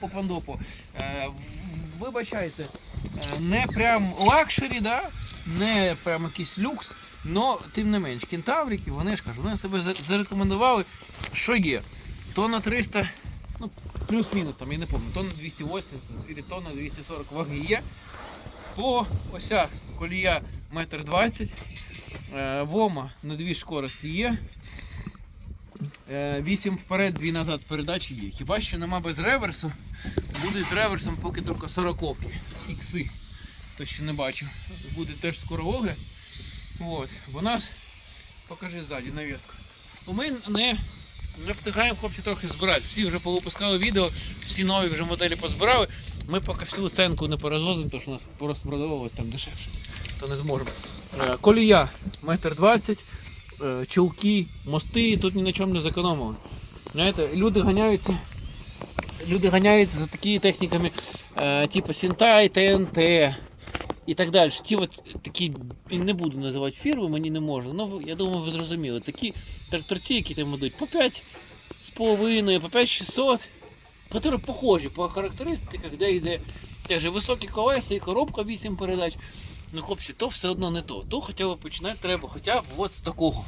по пандопу. Е, вибачайте, е, не прям лакшері, да? не прям якийсь люкс, але тим не менш, кентаврики, вони ж кажуть, вони себе зарекомендували, що є. Тонна 300, ну, плюс-мінус, там, я не пам'ятаю, тонна 280 або тонна 240 ваги є. По осях колія 1,20 м, е, вома на дві скорості є. 8 вперед, 2 назад передачі є. Хіба що нема без реверсу. Буде з реверсом поки тільки 40 ікси. То що не бачу. Буде теж скоро огляд. От. Бо нас покажи ззаді навіску. Бо Ми не, не встигаємо хлопці трохи збирати. Всі вже повипускали відео, всі нові вже моделі позбирали. Ми поки всю ценку не перезвозимо, тому що у нас просто продавалось там дешевше. То не зможемо. Е, Колія 1,20 м, е, чулки, мости, тут ні на чому не зекономили. Знаєте, люди ганяються. Люди ганяються за такими техніками, е, типу Сінтай, ТНТ і так далі. Ті от такі, не буду називати фірми, мені не можна. Ну, я думаю, ви зрозуміли. Такі тракторці, які там йдуть по 5 з половиною, по 5600, які похожі по характеристиках, де йде теж високі колеса і коробка 8 передач. Ну, хлопці, то все одно не то. То хоча б починати треба хоча б от з такого.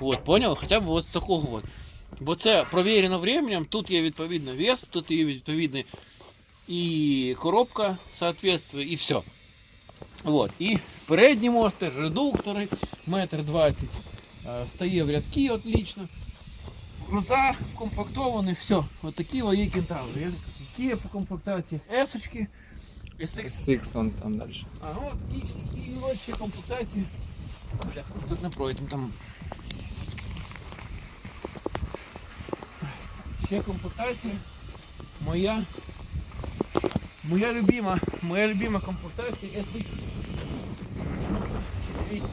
От, поняли? Хоча б от з такого. От. Бо це провірено временем, тут є відповідно вес, тут є відповідний і коробка соответствує, і все. Вот. І передній мост теж редуктори, метр двадцять. Е, Стає в рядки отлично. Груза вкомплектовані, все. От такі є кентаври. Які по комплектації S-очки, SX SX вон там далі. а от і, і, і ось ще комплектації. Бля, тут не пройдемо там. Ще комплектація. Моя. Моя любима, моя любима комплектація SX. Дивіться.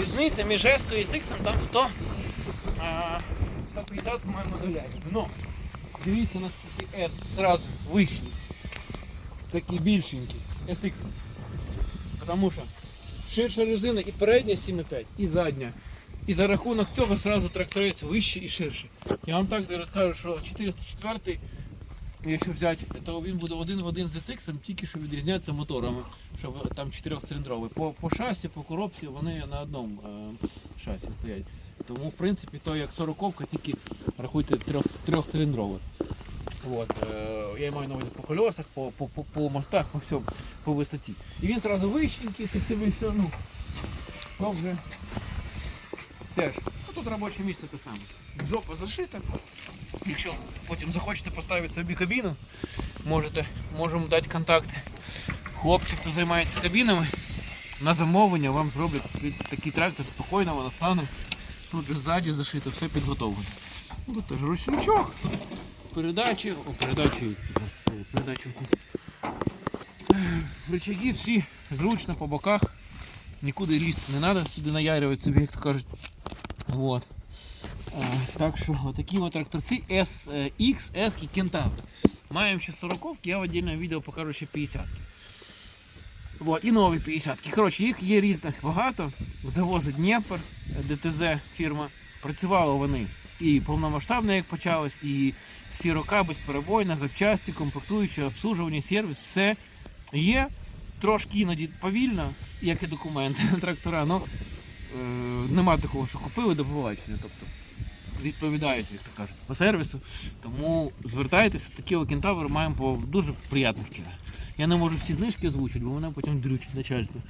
Різниця між S і SX там 100, а, 150 по-моєму доляє. Но дивіться наскільки S зразу вищий. Такий більшенький. SX. Тому що ширша резина і передня 7,5, і задня. І за рахунок цього зразу тракторець вищий і ширше. Я вам так розкажу, що 404, якщо взяти, то він буде один в один з SX, тільки що відрізняється моторами, що там 4-циліндровий. По, по шасі, по коробці вони на одному е, шасі стоять. Тому в принципі то як 40 тільки рахуйте трьох, трьохциліндровий. От, е, я маю на увазі по колесах, по, по, по, по мостах, по всьому, по висоті. І він одразу вищенький, ти собі все, ну, то вже теж. А тут робоче місце те саме. Жопа зашита. Якщо потім захочете поставити собі кабіну, можете, можемо дати контакти хлопців, хто займається кабінами. На замовлення вам зроблять такий трактор спокійно, воно стане. Тут ззаді зашито, все підготовлено. Ну, Тут теж ручничок, передачі, о, передачі, передачі. Е, Рычаги всі зручно по боках. Нікуди лізти не треба, сюди наярювати собі, як то кажуть. Вот. Е, так що отакі от тракторці SX, S і Кентавр. Маємо ще 40 я в отдельному відео покажу ще 50 Вот, і нові 50 -ки. Коротше, їх є різних багато. Завозить Дніпр, ДТЗ фірма. Працювали вони і повномасштабно, як почалось, і всі роки безперебойно, запчасті, комплектуючі, обслужування, сервіс, все є. Трошки іноді повільно, як і документи трактора, але е, нема такого, що купили до побачення. Тобто відповідають, як то кажуть, по сервісу. Тому звертайтеся, такі кентаври маємо по дуже приємних цінах. Я не можу всі знижки озвучити, бо мене потім дрючить начальство.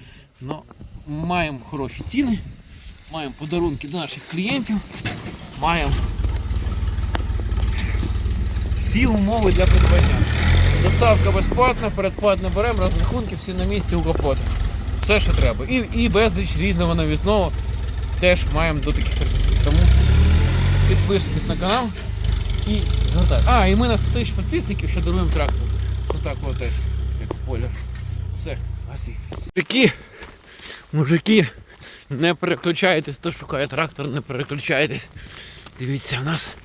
Но маємо хороші ціни, маємо подарунки до наших клієнтів, маємо всі умови для придбання. Доставка безплатна, передплатно беремо, розрахунки всі на місці у капоті. Все, що треба. І, і безліч різного навісного теж маємо до таких тракторів. Тому підписуйтесь на канал і звертайтесь. А, і ми на 100 тисяч підписників ще даруємо трактор. Ну так от теж, як спойлер. Все, гасі. Мужики, мужики, не переключайтесь, хто шукає трактор, не переключайтесь. Дивіться, в нас,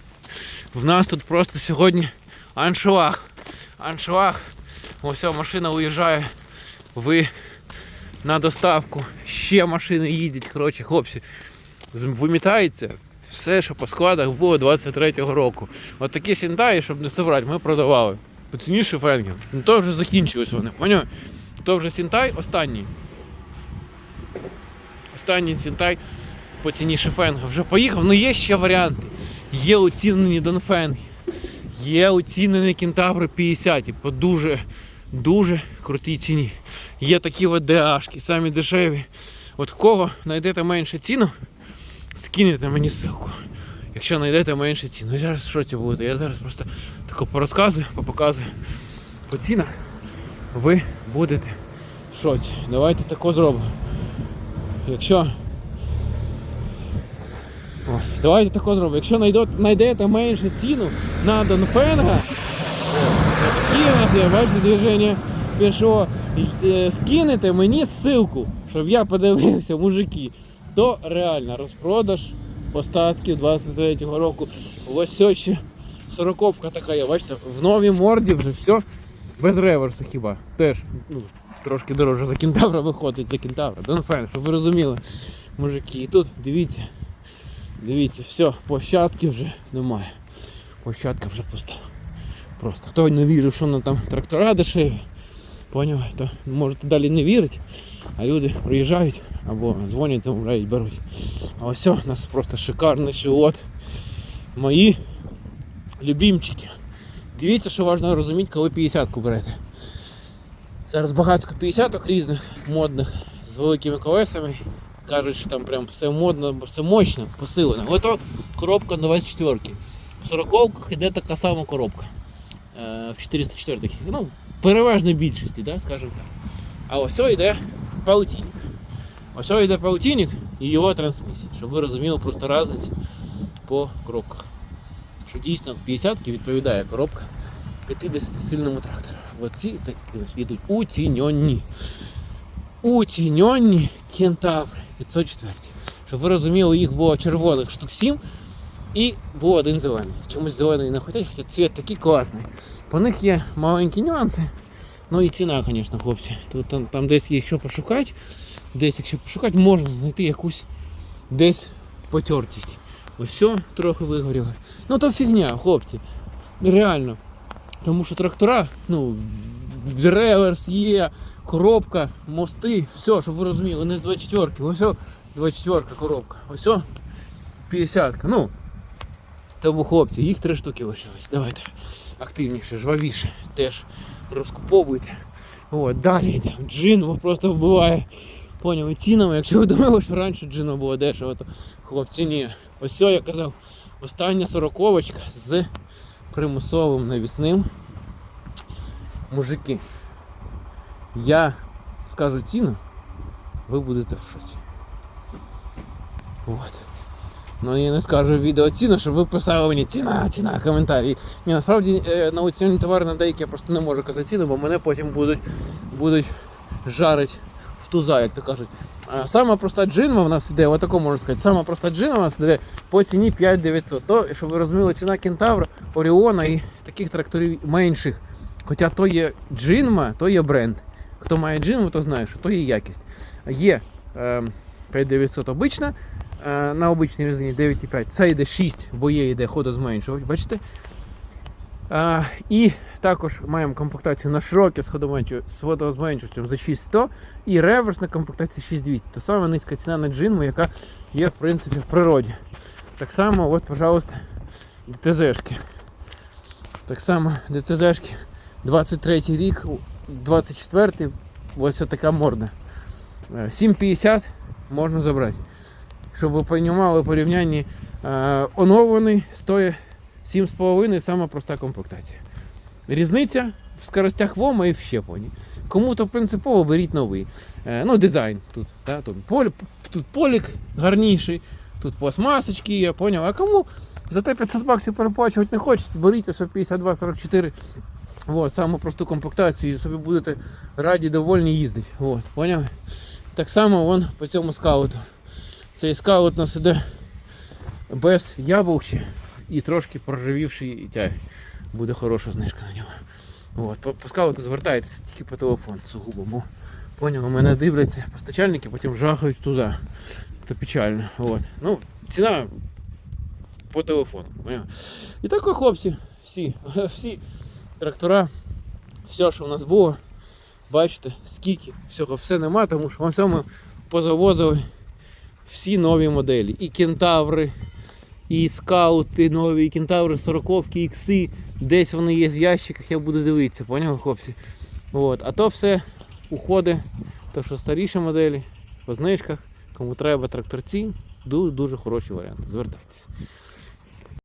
в нас тут просто сьогодні аншлаг. Аншлаг. Ось машина уїжджає. Ви на доставку. Ще машини їдуть. Коротше, хлопці, вимітається все, що по складах було 23-го року. От такі сінтаї, щоб не соврати, ми продавали. по ціні. Ну то вже закінчились вони, поняв? То вже Сінтай останній. Останній Сінтай по ціні шифенга вже поїхав. Ну є ще варіанти. Є оцінені Донфенги. Є оцінені кентаври 50 по дуже, дуже крутій ціні. Є такі от ДАшки, самі дешеві. От кого знайдете менше ціну, скинете мені ссылку. Якщо знайдете менше ціну. Зараз що це буде? Я зараз просто тако порозказую, попоказую по цінах. Ви будете в шоці. Давайте тако зробимо. Якщо. О, давайте тако зробимо. Якщо знайдете, менше ціну на Донфенга, такі у нас є, бачите, движення пішов, е, скинете мені ссылку, щоб я подивився, мужики, то реально розпродаж остатків 23-го року. Ось ще сороковка така є, бачите, в новій морді вже все без реверсу хіба. Теж ну, трошки дорожче за кентавра виходить для кентавра. Донфен, щоб ви розуміли, мужики. І тут дивіться, дивіться, все, площадки вже немає. Площадка вже пуста. Просто хто не вірив, що на там трактора дешеві, поняв, то можете далі не вірити, а люди приїжджають або дзвонять, замовляють, беруть. А ось у нас просто шикарний шиот. Мої любімчики. Дивіться, що важливо розуміти, коли 50-ку берете. Зараз багатько 50-ок різних модних з великими колесами. Кажуть, що там прям все модно, все мощно, посилено. Ото коробка на 24 В 40-ках іде така сама коробка. Е, В 404 х Ну, в переважній більшості, да, скажімо так. А ось йде паутинник. Ось йде паутинник і його трансмісія, щоб ви розуміли просто різницю по коробках. Що дійсно 50 відповідає коробка 50-сильному трактору. Оці такі йдуть утіньонні. Утіньонні кентаври 504. Щоб ви розуміли, їх було червоних штук 7 і був один зелений. Чомусь зелений не хотять, хоча цвіт такий класний. По них є маленькі нюанси. Ну і ціна, звісно, хлопці. Тут там, там десь якщо пошукати, десь якщо пошукати, можна знайти якусь десь потертість. Ось трохи вигоріло. Ну то фігня, хлопці. Реально. Тому що трактора, ну, реверс є, коробка, мости, все, щоб ви розуміли, не з 24-ки. Ось о, 24 коробка. Ось о, 50 -ка. Ну, тому хлопці, їх три штуки лишилось. Давайте активніше, жвавіше теж розкуповуйте. От, далі йдемо. Джин просто вбиває. Поняли цінами. Якщо ви думали, що раніше джина було дешево, то хлопці ні. Ось все, я казав, остання сороковочка з примусовим навісним. Мужики, я скажу ціну, ви будете в шоці. От. Ну я не скажу відео ціну, щоб ви писали мені ціна, ціна, коментарі. Ні, насправді е, на оціні товари на деякі я просто не можу казати ціну, бо мене потім будуть, будуть жарити в туза, як то кажуть. А Сама проста джинва в нас іде, отако можна сказати, сама проста джинва у нас іде по ціні 5900. То, щоб ви розуміли, ціна Кентавра, Оріона і таких тракторів менших. Хоча то є джинма, то є бренд. Хто має джинму, то знає, що то є якість. Є е, 5900 обична, е, на обичній резині 9,5. Це йде 6, бо є йде ходозменшувач, бачите? А, і також маємо комплектацію на широке з водозменшувачем за 6100 і реверсна комплектація 6200. Та сама низька ціна на джинму, яка є в принципі в природі. Так само, от, пожалуйста, ДТЗшки. Так само ДТЗшки 23 рік, 24 ось така морда. Е, 750 можна забрати. Щоб ви розуміли порівнянні е, оновлений стоїть 7,5 сама проста комплектація. Різниця в скоростях ВОМа і в щепленні. Кому-то принципово беріть новий. Е, ну, дизайн тут. Да, тут, полі, тут полік гарніший, тут пластмасочки, я поняв. А кому за те 500 баксів переплачувати не хочеться, беріть ось 52-44. Вот, саму просту комплектацію і собі будете раді, довольні їздити. Вот, поняв? Так само вон по цьому скауту. Цей скаут у нас іде без яблучі і трошки проржавівший тяги. Буде хороша знижка на нього. От, по, по скауту звертайтеся тільки по телефону сугубо. Бо, поняв, мене дивляться постачальники, потім жахають туди. Це печально. От. Ну, ціна по телефону. Поняв? І так, хлопці, всі, всі трактора все, що в нас було. Бачите, скільки всього, все нема, тому що ми всьому позавозили всі нові моделі. І кентаври, і скаути нові, і кентаври 40 ікси. Десь вони є в ящиках, я буду дивитися, поняли, хлопці? От. А то все уходить, то що старіші моделі по знижках, кому треба тракторці, дуже, дуже хороший варіант. Звертайтеся.